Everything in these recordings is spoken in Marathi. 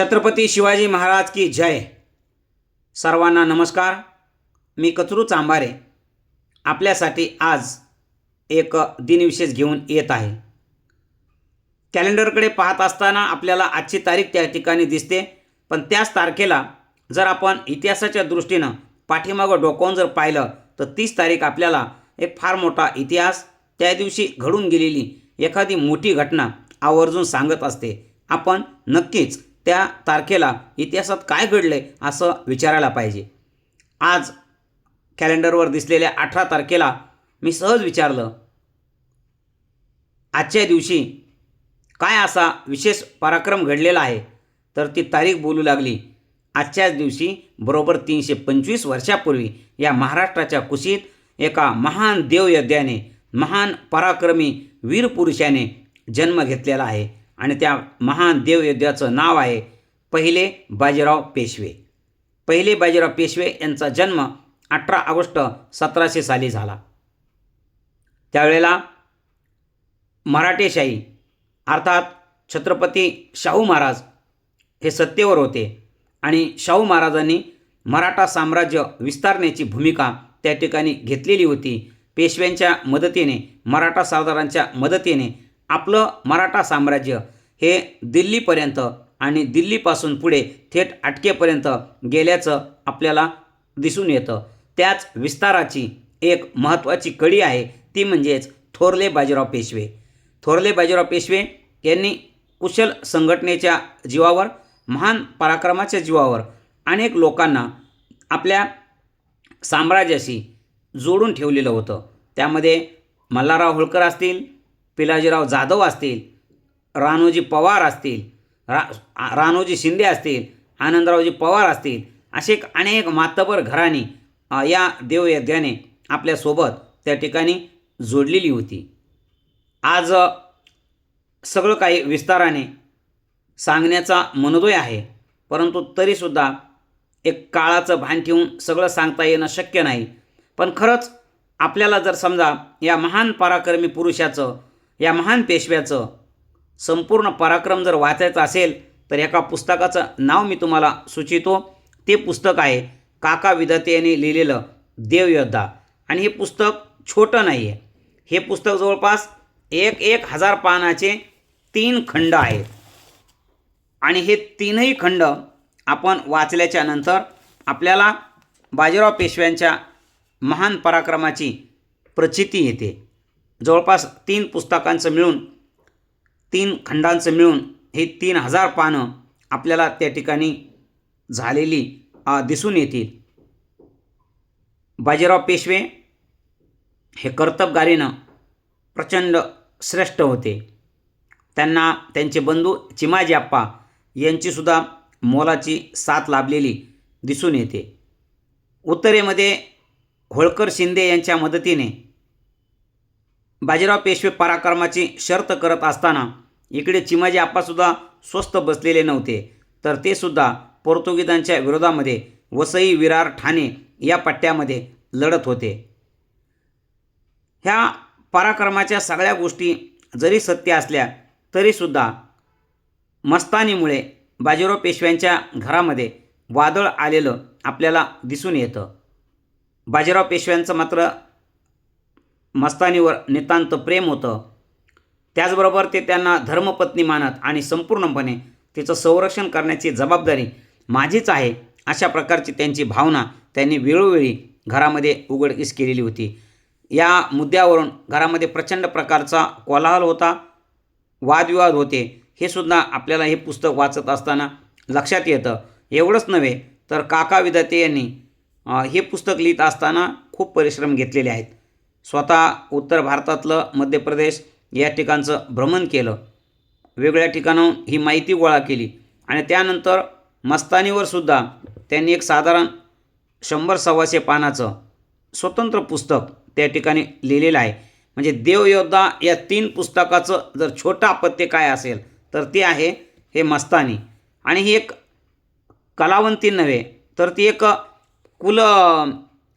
छत्रपती शिवाजी महाराज की जय. सर्वांना नमस्कार. मी कचरू चांभारे आपल्यासाठी आज एक दिनविशेष घेऊन येत आहे. कॅलेंडरकडे पाहत असताना आपल्याला आजची तारीख त्या ठिकाणी दिसते. पण त्याच तारखेला जर आपण इतिहासाच्या दृष्टीनं पाठीमागं डोकावून जर पाहिलं तर तीस तारीख आपल्याला एक फार मोठा इतिहास त्या दिवशी घडून गेलेली एखादी मोठी घटना आवर्जून सांगत असते. आपण नक्कीच त्या तारखेला इतिहासात काय घडले असं विचारायला पाहिजे. आज कॅलेंडरवर दिसलेल्या अठरा तारखेला मी सहज विचारलं आजच्या दिवशी काय असा विशेष पराक्रम घडलेला आहे? तर ती तारीख बोलू लागली आजच्याच दिवशी बरोबर तीनशे पंचवीस वर्षापूर्वी या महाराष्ट्राच्या कुशीत एका महान देवयोद्ध्याने महान पराक्रमी वीर पुरुषाने जन्म घेतलेला आहे. आणि त्या महान देवयोद्ध्याचं नाव आहे पहिले बाजीराव पेशवे. पहिले बाजीराव पेशवे यांचा जन्म अठरा ऑगस्ट सतराशे साली झाला. त्यावेळेला मराठेशाही अर्थात छत्रपती शाहू महाराज हे सत्तेवर होते आणि शाहू महाराजांनी मराठा साम्राज्य विस्तारण्याची भूमिका त्या ठिकाणी घेतलेली होती. पेशव्यांच्या मदतीने मराठा सरदारांच्या मदतीने आपलं मराठा साम्राज्य हे दिल्लीपर्यंत आणि दिल्लीपासून पुढे थेट अटकेपर्यंत गेल्याचं आपल्याला दिसून येतं. त्याच विस्ताराची एक महत्त्वाची कडी आहे ती म्हणजेच थोरले बाजीराव पेशवे. थोरले बाजीराव पेशवे यांनी कुशल संघटनेच्या जीवावर महान पराक्रमाच्या जीवावर अनेक लोकांना आपल्या साम्राज्याशी जोडून ठेवलेलं होतं. त्यामध्ये मल्हारराव होळकर असतील पिलाजीराव जाधव असतील रानोजी पवार असतील रा रानोजी शिंदे असतील आनंदरावजी पवार असतील असे एक अनेक मातबर घराणी या देवयज्ञाने आपल्यासोबत त्या ठिकाणी जोडलेली होती. आज सगळं काही विस्ताराने सांगण्याचा मनोदय आहे परंतु तरीसुद्धा एक काळाचं भान ठेवून सगळं सांगता येणं शक्य नाही. पण खरंच आपल्याला जर समजा या महान पराक्रमी पुरुषाचं या महान पेशव्याचं संपूर्ण पराक्रम जर वाचायचं असेल तर एका पुस्तकाचं नाव मी तुम्हाला सुचितो. ते पुस्तक आहे काका विधाते यांनी लिहिलेलं देवयोद्धा. आणि हे पुस्तक छोटं नाही आहे हे पुस्तक जवळपास एक एक हजार पानाचे तीन खंड आहेत. आणि हे तीनही खंड आपण वाचल्याच्या नंतर आपल्याला बाजीराव पेशव्यांच्या महान पराक्रमाची प्रचिती येते. जवळपास तीन पुस्तकांचं मिळून तीन खंडांचं मिळून हे तीन हजार पानं आपल्याला त्या ठिकाणी झालेली दिसून येतील. बाजीराव पेशवे हे कर्तबगारीनं प्रचंड श्रेष्ठ होते. त्यांना त्यांचे बंधू चिमाजी आप्पा यांचीसुद्धा मोलाची साथ लाभलेली दिसून येते. उत्तरेमध्ये होळकर शिंदे यांच्या मदतीने बाजीराव पेशवे पराक्रमाची शर्त करत असताना इकडे चिमाजी आप्पासुद्धा स्वस्त बसलेले नव्हते. तर ते सुद्धा पोर्तुगीजांच्या विरोधामध्ये वसई विरार ठाणे या पट्ट्यामध्ये लढत होते. ह्या पराक्रमाच्या सगळ्या गोष्टी जरी सत्य असल्या तरीसुद्धा मस्तानीमुळे बाजीराव पेशव्यांच्या घरामध्ये वादळ आलेलं आपल्याला दिसून येतं. बाजीराव पेशव्यांचं मात्र मस्तानीवर नितांत प्रेम होतं. त्याचबरोबर ते त्यांना धर्मपत्नी मानत आणि संपूर्णपणे तिचं संरक्षण करण्याची जबाबदारी माझीच आहे अशा प्रकारची त्यांची भावना त्यांनी वेळोवेळी घरामध्ये उघडकीस केलेली होती. या मुद्द्यावरून घरामध्ये प्रचंड प्रकारचा कोलाहल होता वादविवाद होते हे सुद्धा आपल्याला हे पुस्तक वाचत असताना लक्षात येतं. एवढंच नव्हे तर काका विदाते यांनी हे पुस्तक लिहित असताना खूप परिश्रम घेतलेले आहेत. स्वतः उत्तर भारतातलं मध्य प्रदेश या ठिकाणचं भ्रमण केलं. वेगळ्या ठिकाणाहून ही माहिती गोळा केली. आणि त्यानंतर मस्तानीवर सुद्धा त्यांनी एक साधारण शंभर सव्वाशे पानाचं स्वतंत्र पुस्तक त्या ठिकाणी लिहिलेलं आहे. म्हणजे देवयोद्धा या तीन पुस्तकाचं जर छोटं अपत्य काय असेल तर ते आहे हे मस्तानी. आणि ही एक कलावंती नव्हे तर ती एक कुल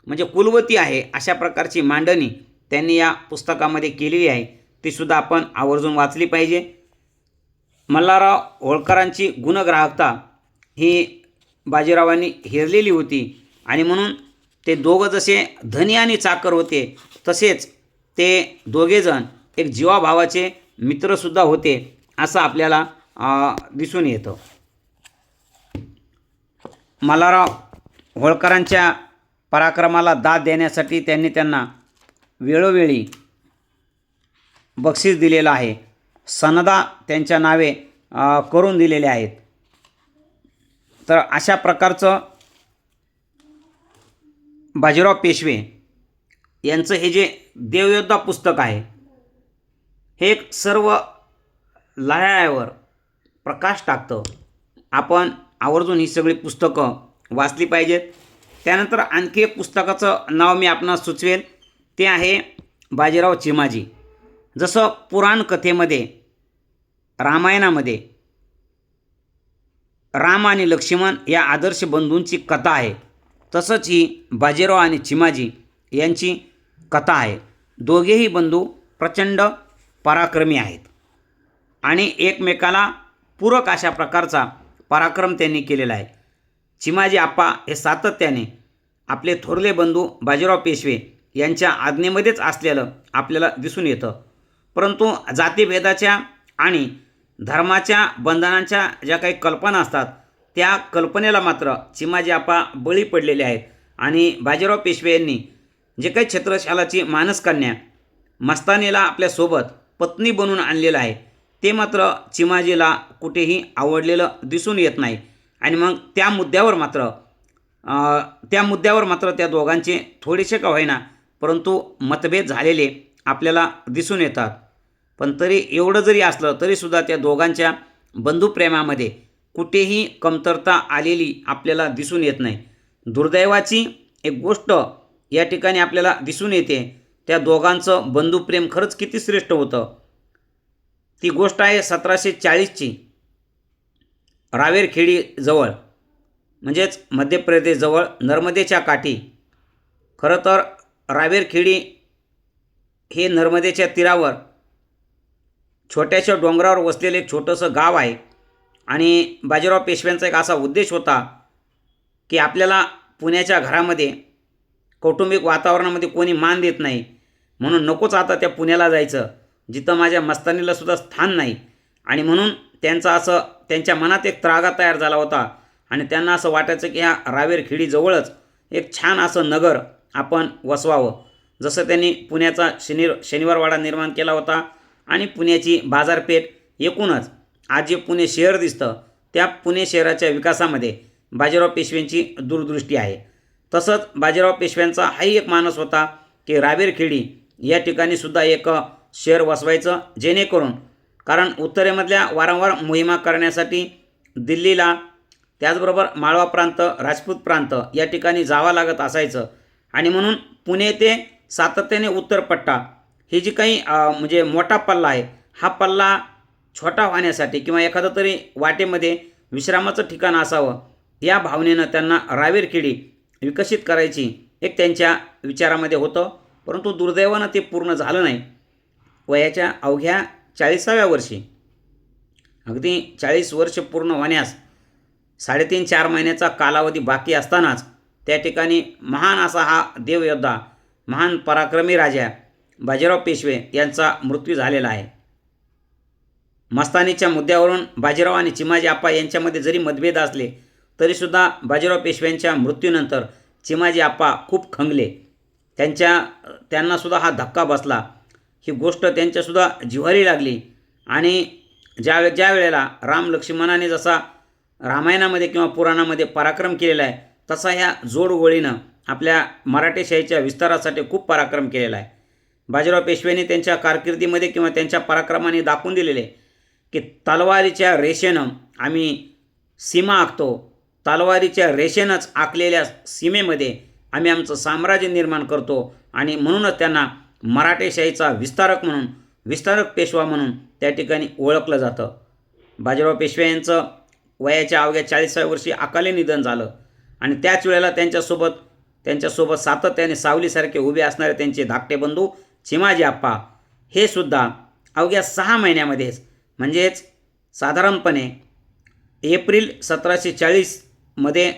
म्हणजे कुलवती आहे अशा प्रकारची मांडणी त्यांनी या पुस्तकामध्ये केलेली आहे. तीसुद्धा आपण आवर्जून वाचली पाहिजे. मल्हारराव होळकरांची गुणग्राहकता ही बाजीरावांनी हेरलेली होती आणि म्हणून ते दोघं जसे धनी आणि चाकर होते तसेच ते दोघेजण एक जीवाभावाचे मित्रसुद्धा होते असं आपल्याला दिसून येतं. मल्हारराव होळकरांच्या पराक्रमाला दाद देण्यासाठी त्यांनी त्यांना वेळोवेळी बक्षीस दिलेलं आहे. सनदा त्यांच्या नावे करून दिलेले आहेत. तर अशा प्रकारचं बाजीराव पेशवे यांचं हे जे देवयोद्धा पुस्तक आहे हे एक सर्व लढायावर प्रकाश टाकतं. आपण आवर्जून ही सगळी पुस्तकं वाचली पाहिजेत. त्यानंतर आणखी एक पुस्तकाचं नाव मी आपणास सुचवेल. ते आहे बाजीराव चिमाजी. जसं पुराण कथेमध्ये रामायणामध्ये राम आणि लक्ष्मण या आदर्श बंधूंची कथा आहे. तसंच ही बाजीराव आणि चिमाजी यांची कथा आहे. दोघेही बंधू प्रचंड पराक्रमी आहेत. आणि एकमेकाला पूरक अशा प्रकारचा पराक्रम त्यांनी केलेला आहे. चिमाजी आप्पा हे सातत्याने आपले थोरले बंधू बाजीराव पेशवे यांच्या आज्ञेमध्येच असलेलं आपल्याला दिसून येतं. परंतु जातीभेदाच्या आणि धर्माच्या बंधनांच्या ज्या काही कल्पना असतात त्या कल्पनेला मात्र चिमाजी आप्पा बळी पडलेले आहेत. आणि बाजीराव पेशवे यांनी जे काही छत्रशालाची मानसकन्या मस्तानीला आपल्यासोबत पत्नी बनवून आणलेलं आहे ते मात्र चिमाजीला कुठेही आवडलेलं दिसून येत नाही. आणि मग त्या मुद्द्यावर मात्र त्या मुद्द्यावर मात्र त्या दोघांचे थोडेसे का होईना परंतु मतभेद झालेले आपल्याला दिसून येतात. पण तरी एवढं जरी असलं तरीसुद्धा त्या दोघांच्या बंधुप्रेमामध्ये कुठेही कमतरता आलेली आपल्याला दिसून येत नाही. दुर्दैवाची एक गोष्ट या ठिकाणी आपल्याला दिसून येते त्या दोघांचं बंधुप्रेम खरंच किती श्रेष्ठ होतं. ती गोष्ट आहे सतराशे चाळीसची. रावेरखेडीजवळ म्हणजेच मध्य प्रदेशजवळ नर्मदेच्या काठी. खरं तर रावेरखेडी हे नर्मदेच्या तीरावर छोट्याशा डोंगरावर वसलेलं एक छोटंसं गाव आहे. आणि बाजीराव पेशव्यांचा एक असा उद्देश होता की आपल्याला पुण्याच्या घरामध्ये कौटुंबिक वातावरणामध्ये कोणी मान देत नाही. म्हणून नकोच आता त्या पुण्याला जायचं. जिथं माझ्या मस्तानीलासुद्धा स्थान नाही. आणि म्हणून त्यांचा असं त्यांच्या मनात एक त्रागा तयार झाला होता. आणि त्यांना असं वाटायचं की ह्या रावेरखेडीजवळच एक छान असं नगर आपण वसवावं. जसं त्यांनी पुण्याचा शनि शनिवारवाडा निर्माण केला होता आणि पुण्याची बाजारपेठ एकूणच आज जे पुणे शहर दिसतं त्या पुणे शहराच्या विकासामध्ये बाजीराव पेशव्यांची दूरदृष्टी आहे. तसंच बाजीराव पेशव्यांचा हाही एक मानस होता की रावेरखेडी या ठिकाणी सुद्धा एक शहर वसवायचं जेणेकरून कारण उत्तरेमधल्या वारंवार मोहिमा करण्यासाठी दिल्लीला त्याचबरोबर माळवा प्रांत राजपूत प्रांत या ठिकाणी जावं लागत असायचं. आणि म्हणून पुणे ते सातत्याने उत्तर पट्टा ही जी काही म्हणजे मोठा पल्ला आहे हा पल्ला छोटा होण्यासाठी किंवा एखादं तरी वाटेमध्ये विश्रामाचं ठिकाण असावं या भावनेनं त्यांना रावेरखेडी विकसित करायची एक त्यांच्या विचारामध्ये होतं. परंतु दुर्दैवानं ते पूर्ण झालं नाही. वयाच्या अवघ्या चाळीसाव्या वर्षी. अगदी चाळीस वर्ष पूर्ण होण्यास साडेतीन चार महिन्याचा कालावधी बाकी असतानाच त्या ठिकाणी महान असा हा देवयोद्धा महान पराक्रमी राजा बाजीराव पेशवे यांचा मृत्यू झालेला आहे. मस्तानीच्या मुद्द्यावरून बाजीराव आणि चिमाजी आप्पा यांच्यामध्ये जरी मतभेद असले तरीसुद्धा बाजीराव पेशव्यांच्या मृत्यूनंतर चिमाजी आप्पा खूप खंगले. त्यांच्या त्यांनासुद्धा हा धक्का बसला. ही गोष्ट त्यांच्यासुद्धा जिव्हारी लागली. आणि ज्या ज्या वेळेला राम लक्ष्मणाने जसा रामायणामध्ये किंवा पुराणामध्ये पराक्रम केलेला आहे तसा ह्या जोडगोळीनं आपल्या मराठेशाहीच्या विस्तारासाठी खूप पराक्रम केलेला आहे. बाजीराव पेशव्यांनी त्यांच्या कारकिर्दीमध्ये किंवा त्यांच्या पराक्रमाने दाखवून दिलेले की तलवारीच्या रेषेनं आम्ही सीमा आखतो. तलवारीच्या रेषेनंच आखलेल्या सीमेमध्ये आम्ही आमचं साम्राज्य निर्माण करतो. आणि म्हणूनच त्यांना मराठेशाहीचा विस्तारक म्हणून विस्तारक पेशवा म्हणून त्या ठिकाणी ओळखलं जातं. बाजीराव पेशवे यांचं वयाच्या अवघ्या चाळीसाव्या वर्षी अकाली निधन झालं आणि त्याच वेळेला त्यांच्यासोबत त्यांच्यासोबत सातत्याने सावलीसारखे उभे असणारे त्यांचे धाकटे बंधू चिमाजी आप्पा हे सुद्धा अवघ्या सहा महिन्यामध्येच म्हणजेच साधारणपणे एप्रिल सतराशे चाळीसमध्ये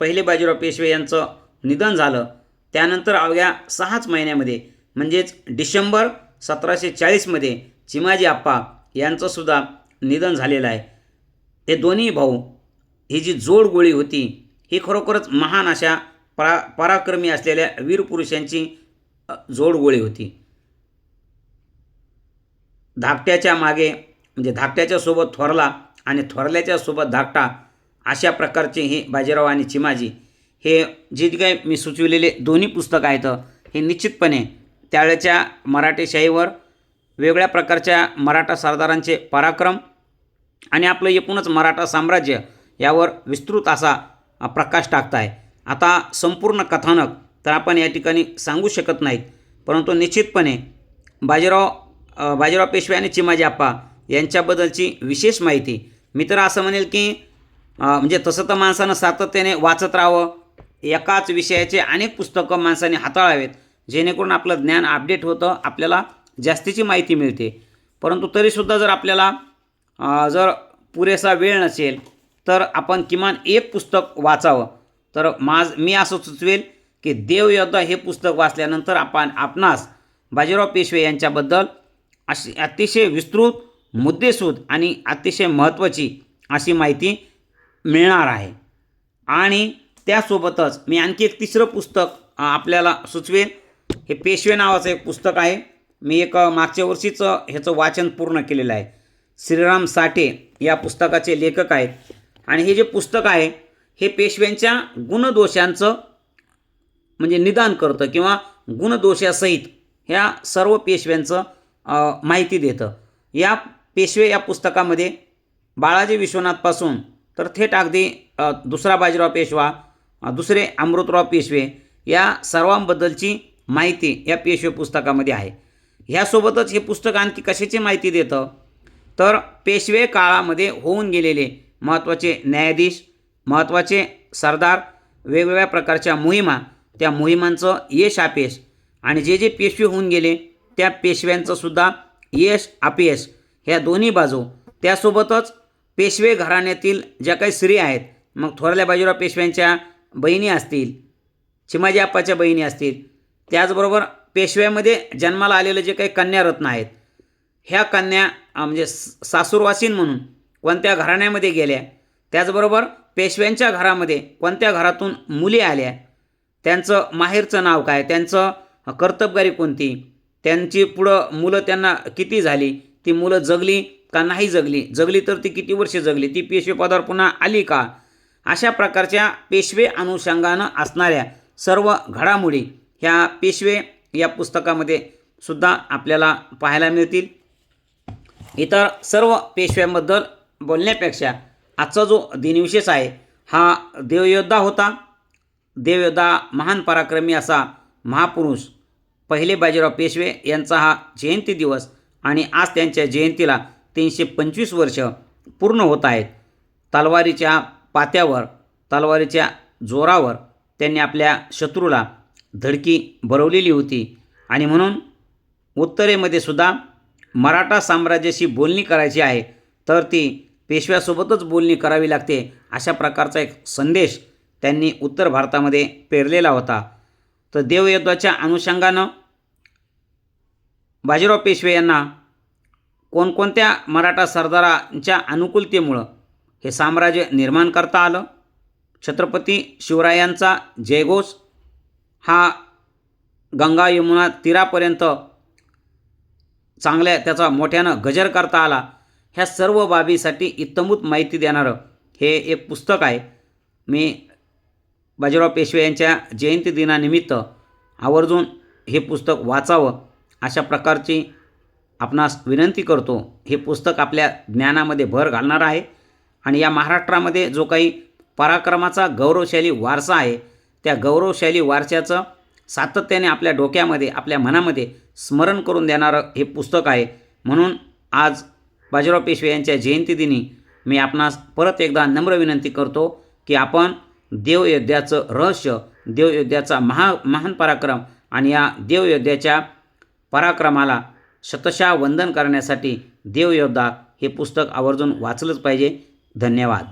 पहिले बाजीराव पेशवे यांचं निधन झालं. त्यानंतर अवघ्या सहाच महिन्यामध्ये म्हणजेच डिसेंबर सतराशे चाळीसमध्ये चिमाजी आप्पा यांचंसुद्धा निधन झालेलं आहे. हे दोन्ही भाऊ ही जी जोड गोळी होती ही खरोखरच महान अशा परा पराक्रमी असलेल्या वीर पुरुषांची जोड गोळी होती. धाकट्याच्या मागे म्हणजे धाकट्याच्या सोबत थोरला आणि थोरल्याच्या सोबत धाकटा अशा प्रकारचे हे बाजीराव आणि चिमाजी हे जे काही मी सुचविलेले दोन्ही पुस्तकं आहेत हे निश्चितपणे त्यावेळेच्या मराठेशाहीवर वेगळ्या प्रकारच्या मराठा सरदारांचे पराक्रम आणि आपलं एकूणच मराठा साम्राज्य यावर विस्तृत असा प्रकाश टाकत आहे आता संपूर्ण कथानक तर आपण या ठिकाणी सांगू शकत नाहीत. परंतु निश्चितपणे बाजीराव बाजीराव पेशवे आणि चिमाजी आप्पा यांच्याबद्दलची विशेष माहिती. मी तर असं म्हणेल की म्हणजे तसं तर माणसानं सातत्याने वाचत राहावं. एकाच विषयाचे अनेक पुस्तकं माणसाने हाताळावेत. जेणेकरून आपलं ज्ञान अपडेट होतं आपल्याला जास्तीची माहिती मिळते. परंतु तरीसुद्धा जर आपल्याला जर पुरेसा वेळ नसेल तर आपण किमान एक पुस्तक वाचावं. तर माझ मी असं सुचवेल की देवयोद्धा हे पुस्तक वाचल्यानंतर आपण आपणास बाजीराव पेशवे यांच्याबद्दल अशी अतिशय विस्तृत मुद्देसूद आणि अतिशय महत्त्वाची अशी माहिती मिळणार आहे. आणि त्यासोबतच मी आणखी एक तिसरं पुस्तक आपल्याला सुचवेन हे पेशवे नावाचं एक पुस्तक आहे. मी एक मागच्या वर्षीच ह्याचं वाचन पूर्ण केलेलं आहे. श्रीराम साठे या पुस्तकाचे लेखक आहेत. आणि हे जे पुस्तक आहे हे पेशव्यांच्या गुणदोषांचं म्हणजे निदान करतं किंवा गुणदोषासहित ह्या सर्व पेशव्यांचं माहिती देतं. या पेशवे या पुस्तकामध्ये बाळाजी विश्वनाथपासून तर थेट अगदी दुसरा बाजीराव पेशवा दुसरे अमृतराव पेशवे या सर्वांबद्दलची माहिती या पेशवे पुस्तकामध्ये आहे. ह्यासोबतच हे पुस्तक आणखी कशाची माहिती देतं? तर पेशवे काळामध्ये होऊन गेलेले महत्त्वाचे न्यायाधीश महत्त्वाचे सरदार वेगवेगळ्या प्रकारच्या मोहिमा त्या मोहिमांचं यश अपयश आणि जे जे पेशवे होऊन गेले त्या पेशव्यांचंसुद्धा यश अपयश ह्या दोन्ही बाजू. त्यासोबतच पेशवे घराण्यातील ज्या काही स्त्रिया आहेत मग थोरल्या बाजूला पेशव्यांच्या बहिणी असतील चिमाजी आप्पाच्या बहिणी असतील त्याचबरोबर पेशव्यामध्ये जन्माला आलेले जे काही कन्यारत्न आहेत ह्या कन्या म्हणजे स- सासूरवासीन म्हणून कोणत्या घराण्यामध्ये गेल्या त्याचबरोबर पेशव्यांच्या घरामध्ये कोणत्या घरातून मुली आल्या त्यांचं माहेरचं नाव काय त्यांचं कर्तबगारी कोणती त्यांची पुढं मुलं त्यांना किती झाली ती मुलं जगली का नाही जगली जगली तर ती किती वर्षे जगली ती पेशवेपदावर पुन्हा आली का? अशा प्रकारच्या पेशवे अनुषंगानं असणाऱ्या सर्व घडामोडी ह्या पेशवे या पुस्तकामध्ये सुद्धा आपल्याला पाहायला मिळतील. इतर सर्व पेशव्यांबद्दल बोलण्यापेक्षा आजचा जो दिनविशेष आहे हा देवयोद्धा होता. देवयोद्धा महान पराक्रमी असा महापुरुष पहिले बाजीराव पेशवे यांचा हा जयंती दिवस आणि आज त्यांच्या जयंतीला तीनशे पंचवीस वर्ष पूर्ण होत आहेत. तलवारीच्या पात्यावर तलवारीच्या जोरावर त्यांनी आपल्या शत्रूला धडकी भरवलेली होती. आणि म्हणून उत्तरेमध्ये सुद्धा मराठा साम्राज्याशी बोलणी करायची आहे तर ती पेशव्यासोबतच बोलणी करावी लागते अशा प्रकारचा एक संदेश त्यांनी उत्तर भारतामध्ये पेरलेला होता. तर देवयुद्धाच्या अनुषंगानं बाजीराव पेशवे यांना कोणकोणत्या मराठा सरदारांच्या अनुकूलतेमुळं हे साम्राज्य निर्माण करता आलं? छत्रपती शिवरायांचा जयघोष हा गंगा यमुना तीरापर्यंत चांगल्या त्याचा मोठ्यानं गजर करता आला. ह्या सर्व बाबीसाठी इत्तमूत माहिती देणारं हे एक पुस्तक आहे. मी बाजीराव पेशवे यांच्या जयंती दिनानिमित्त आवर्जून हे पुस्तक वाचावं अशा प्रकारची आपणास विनंती करतो. हे पुस्तक आपल्या ज्ञानामध्ये भर घालणार आहे. आणि या महाराष्ट्रामध्ये जो काही पराक्रमाचा गौरवशाली वारसा आहे त्या गौरवशाली वारशाचं सातत्याने आपल्या डोक्यामध्ये आपल्या मनामध्ये स्मरण करून देणारं हे पुस्तक आहे. म्हणून आज बाजीराव पेशवे यांच्या जयंतीदिनी मी आपणास परत एकदा नम्र विनंती करतो की आपण देवयोद्ध्याचं रहस्य देवयोद्ध्याचा महा महान पराक्रम आणि या देवयोद्ध्याच्या पराक्रमाला शतशा वंदन करण्यासाठी देवयोद्धा हे पुस्तक आवर्जून वाचलंच पाहिजे. धन्यवाद.